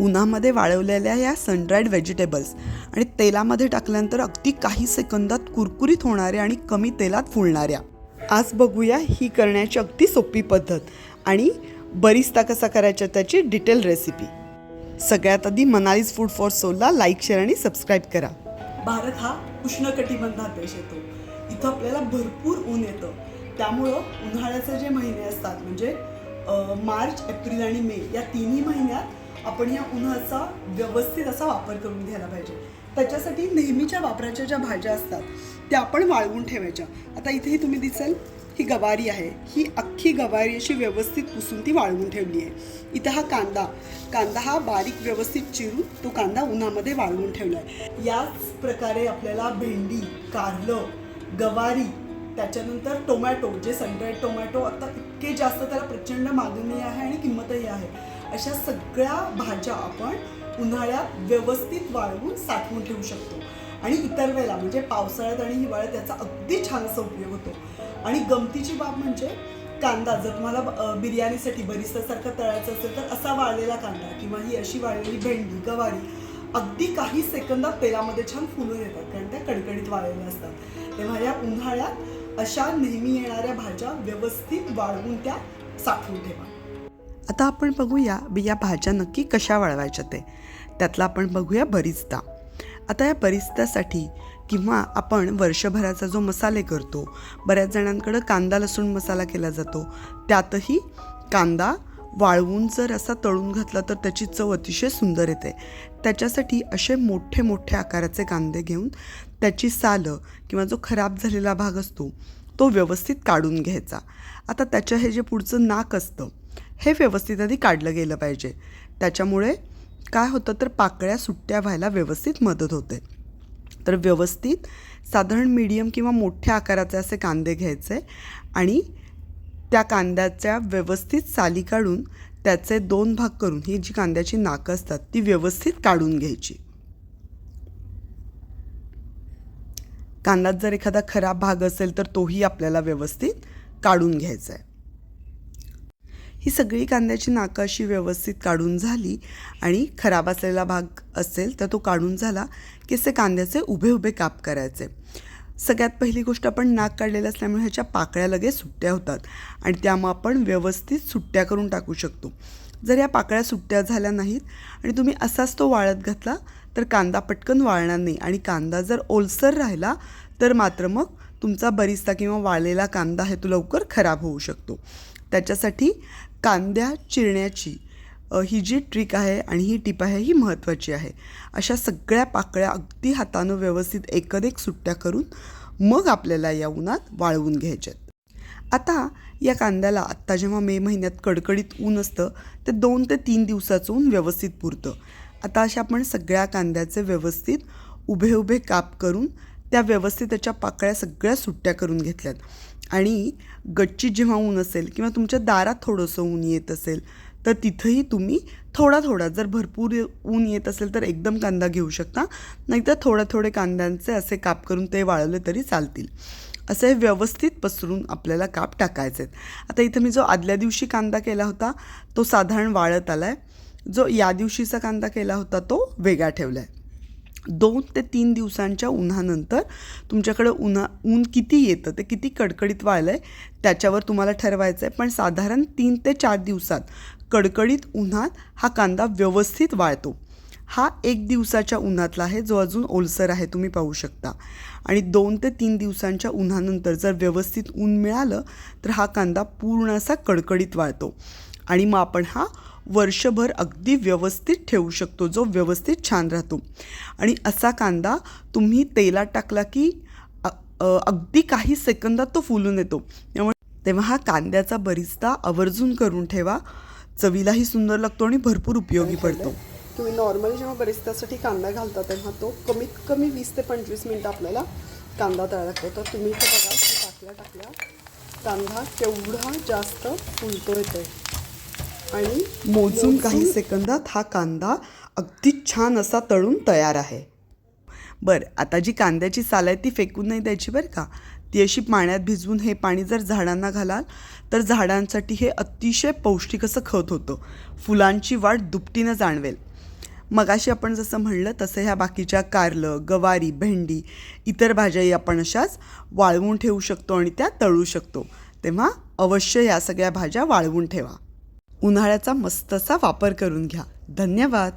उन्हामध्ये वाळवलेल्या या सनड्राईड व्हेजिटेबल्स आणि तेलामध्ये टाकल्यानंतर अगदी काही सेकंदात कुरकुरीत होणाऱ्या आणि कमी तेलात फुलणाऱ्या. आज बघूया ही करण्याची अगदी सोपी पद्धत आणि बरिस्ता कसा करायचा त्याची डिटेल रेसिपी सगळ्यात आधी मनालीज फूड फॉर सोलला लाईक शेअर आणि सबस्क्राईब करा. भारत हा उष्णकटिबंधात देश येतो. इथं आपल्याला भरपूर ऊन येतं. त्यामुळं उन्हाळ्याचे जे महिने असतात म्हणजे मार्च एप्रिल आणि मे या तिन्ही महिन्यात आपण या उन्हाचा व्यवस्थित असा वापर करून घ्यायला पाहिजे. त्याच्यासाठी नेहमीच्या वापराच्या ज्या भाज्या असतात त्या आपण वाळवून ठेवायच्या. आता इथेही तुम्ही दिसेल ही गवारी आहे. ही अख्खी गवारी अशी व्यवस्थित पुसून ती वाळवून ठेवली आहे. इथं हा कांदा. कांदा हा बारीक व्यवस्थित चिरून तो कांदा उन्हामध्ये वाळवून ठेवला आहे. याच प्रकारे आपल्याला भेंडी कारलं गवारी त्याच्यानंतर टोमॅटो जे सनड्राईड टोमॅटो आता इतके जास्त त्याला प्रचंड मागणी आहे आणि किंमतही आहे. अशा सगळ्या भाज्या आपण उन्हाळ्यात व्यवस्थित वाळवून साठवून ठेवू शकतो. आणि इतर वेळेला म्हणजे पावसाळ्यात आणि हिवाळ्यात त्याचा अगदी छान असा उपयोग होतो. आणि गमतीची बाब म्हणजे कांदा जर तुम्हाला बिर्याणीसाठी बरिस्तासारखं तळायचं असेल तर असा वाळलेला कांदा किंवा ही अशी वाळलेली भेंडी गवारी अगदी काही सेकंदात तेलामध्ये छान फुलून येतात कारण त्या कडकडीत वाळलेल्या असतात. तेव्हा या उन्हाळ्यात अशा नेहमी येणाऱ्या भाज्या व्यवस्थित वाळवून त्या साठवून ठेवा. आता आपण बघूया या भाज्या नक्की कशा वाळवायच्या ते. त्यातला आपण बघूया बरिस्ता. आता या बरिस्त्यासाठी किंवा आपण वर्षभराचा जो मसाले करतो बऱ्याच जणांकडं कांदा लसूण मसाला केला जातो. त्यातही कांदा वाळवून जर असा तळून घातला तर त्याची चव अतिशय सुंदर येते. त्याच्यासाठी असे मोठे मोठे आकाराचे कांदे घेऊन त्याची सालं किंवा जो खराब झालेला भाग असतो तो व्यवस्थित काढून घ्यायचा. आता त्याच्या हे जे पुढचं नाक असतं हे व्यवस्थित आधी काढलं गेलं पाहिजे. त्याच्यामुळे काय होतं तर पाकळ्या सुट्ट्या व्हायला व्यवस्थित मदत होते. तर व्यवस्थित साधारण मीडियम किंवा मोठ्या आकाराचे असे कांदे घ्यायचे आणि त्या कांद्याच्या व्यवस्थित साली काढून त्याचे दोन भाग करून ही जी कांद्याची नाकं असतात ती व्यवस्थित काढून घ्यायची. कांद्यात जर एखादा खराब भाग असेल तर तोही आपल्याला व्यवस्थित काढून घ्यायचा आहे. ही सगळी कांद्याची नाकं अशी व्यवस्थित काढून झाली आणि खराब असलेला भाग असेल तर तो काढून झाला की असे कांद्याचे उभे उभे काप करायचे. सगळ्यात पहिली गोष्ट आपण नाक काढलेलं असल्यामुळे ह्याच्या पाकळ्या लगेच सुट्ट्या होतात आणि त्यामुळे आपण व्यवस्थित सुट्ट्या करून टाकू शकतो. जर या पाकळ्या सुट्ट्या झाल्या नाहीत आणि तुम्ही असाच तो वाळत घातला तर कांदा पटकन वाळणार नाही आणि कांदा जर ओलसर राहिला तर मात्र मग तुमचा बरिस्ता किंवा वाळलेला कांदा आहे तो लवकर खराब होऊ शकतो. त्याच्यासाठी कांद्या चिरण्याची ही जी ट्रिक आहे आणि ही टीप आहे ही महत्त्वाची आहे. अशा सगळ्या पाकळ्या अगदी हातानं व्यवस्थित एकदेक सुट्ट्या करून मग आपल्याला या उन्हात वाळवून घ्यायच्यात. आता या कांद्याला आत्ता जेव्हा मे महिन्यात कडकडीत ऊन असतं ते दोन ते तीन दिवसाचं ऊन व्यवस्थित पुरतं. आता अशा आपण सगळ्या कांद्याचे व्यवस्थित उभे उभे काप करून त्या व्यवस्थित त्याच्या पाकळ्या सगळ्या सुट्ट्या करून घेतल्यात. आणि गच्चीत जेव्हा ऊन असेल किंवा तुमच्या दारात थोडंसं ऊन येत असेल तर तिथंही तुम्ही थोडा थोडा जर भरपूर ऊन येत असेल तर एकदम कांदा घेऊ शकता. नाहीतर थोडे थोडे कांद्यांचे असे काप करून ते वाळवले तरी चालतील. असे व्यवस्थित पसरून आपल्याला काप टाकायचे आहेत आता इथं मी जो आदल्या दिवशी कांदा केला होता तो साधारण वाळत आला आहे जो या दिवशीचा कांदा केला होता तो वेगळा ठेवला आहे दोन ते तीन दिवसांच्या उन्हानंतर तुमच्याकडं उन्हा ऊन किती येतं ते किती कडकडीत वाळलं आहे त्याच्यावर तुम्हाला ठरवायचं आहे पण साधारण तीन ते चार दिवसात कडकडीत उन्हात हा कांदा व्यवस्थित वाळतो. हा एक दिवसाच्या उन्हातला आहे जो अजून ओलसर आहे तुम्ही पाहू शकता. आणि दोन ते तीन दिवसांच्या उन्हानंतर जर व्यवस्थित ऊन मिळालं तर हा कांदा पूर्ण असा कडकडीत वाळतो. आणि मग आपण हा वर्षभर अगदी व्यवस्थित ठेवू शकतो जो व्यवस्थित छान राहतो. आणि असा कांदा तुम्ही तेलात टाकला की अगदी काही सेकंदात तो फुलून येतो. त्यामुळे तेव्हा हा कांद्याचा बरिस्ता आवर्जून करून ठेवा. चवीलाही सुंदर लागतो आणि भरपूर उपयोगी पडतो. तुम्ही नॉर्मली जेव्हा बरिस्तासाठी कांदा घालता तेव्हा तो कमीत कमी वीस ते पंचवीस मिनटं आपल्याला कांदा तयार लागतो. तर तुम्ही इथे बघा टाकल्या टाकल्या कांदा केवढा जास्त फुलतो येतोय आणि मोजून काही सेकंदात हा कांदा अगदी छान असा तळून तयार आहे. बरं आता जी कांद्याची साल आहे ती फेकून नाही द्यायची बरं का? ती अशी पाण्यात भिजवून हे पाणी जर झाडांना घालाल तर झाडांसाठी हे अतिशय पौष्टिक असं खत होतं. फुलांची वाढ दुपटीनं जाणवेल. मगाशी आपण जसं म्हणलं तसं ह्या बाकीच्या कारलं गवारी भेंडी इतर भाज्याही आपण अशाच वाळवून ठेवू शकतो आणि त्या तळू शकतो. तेव्हा अवश्य या सगळ्या भाज्या वाळवून ठेवा. उन्हाळ्याचा मस्तसा वापर करून घ्या. धन्यवाद.